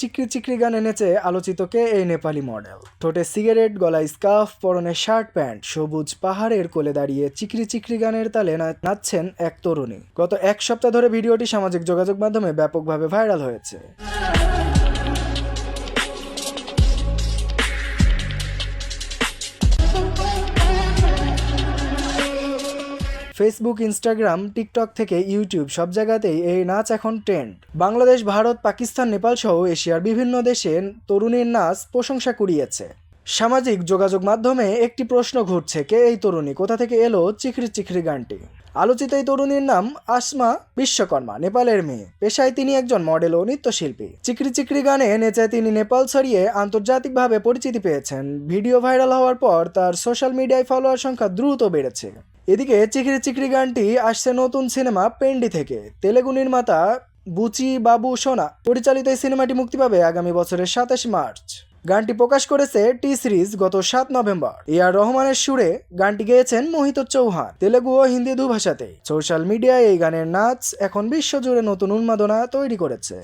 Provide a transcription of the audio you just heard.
চিকরি চিকরি গান এনেছে আলোচিত কে এই নেপালি মডেল। ঠোঁটে সিগারেট, গলায় স্কার্ফ, পরনে শার্ট প্যান্ট, সবুজ পাহাড়ের কোলে দাঁড়িয়ে চিকরি চিকরি গানের তালে নাচছেন এক তরুণী। গত এক সপ্তাহ ধরে ভিডিওটি সামাজিক যোগাযোগ মাধ্যমে ব্যাপকভাবে ভাইরাল হয়েছে। ফেসবুক ইনস্টাগ্রাম টিকটক থেকে ইউটিউব সব জায়গাতেই এই নাচ এখন ট্রেন্ড বাংলাদেশ, ভারত, পাকিস্তান, নেপাল সহ এশিয়ার বিভিন্ন দেশে তরুণীর নাচ প্রশংসা কুড়িয়েছে। সামাজিক যোগাযোগ মাধ্যমে একটি প্রশ্ন ঘুরছে, কে এই তরুণী? কোথা থেকে এলো চিখরি চিখরি গানটি? আলোচিত এই তরুণীর নাম আসমা বিশ্বকর্মা, নেপালের মেয়ে। পেশায় তিনি একজন মডেল ও নৃত্যশিল্পী। চিকরি চিকরি গানে নেচে তিনি নেপাল ছড়িয়ে আন্তর্জাতিকভাবে পরিচিতি পেয়েছেন। ভিডিও ভাইরাল হওয়ার পর তার সোশ্যাল মিডিয়ায় ফলোয়ার সংখ্যা দ্রুত বেড়েছে। এদিকে চিকরি চিকরি গানটি আসছে নতুন সিনেমা পেন্ডি থেকে। তেলেগু নির্মাতা বুচি বাবু সোনা পরিচালিত এই সিনেমাটি মুক্তি পাবে আগামী বছরের সাতাশ মার্চ। গানটি প্রকাশ করেছে টি সিরিজ গত সাত নভেম্বর। এ আর রহমানের সুরে গানটি গেয়েছেন মোহিত চৌহান। তেলেগু ও হিন্দি দুভাষাতে। সোশ্যাল মিডিয়ায় এই গানের নাচ এখন বিশ্বজুড়ে নতুন উন্মাদনা তৈরি করেছে।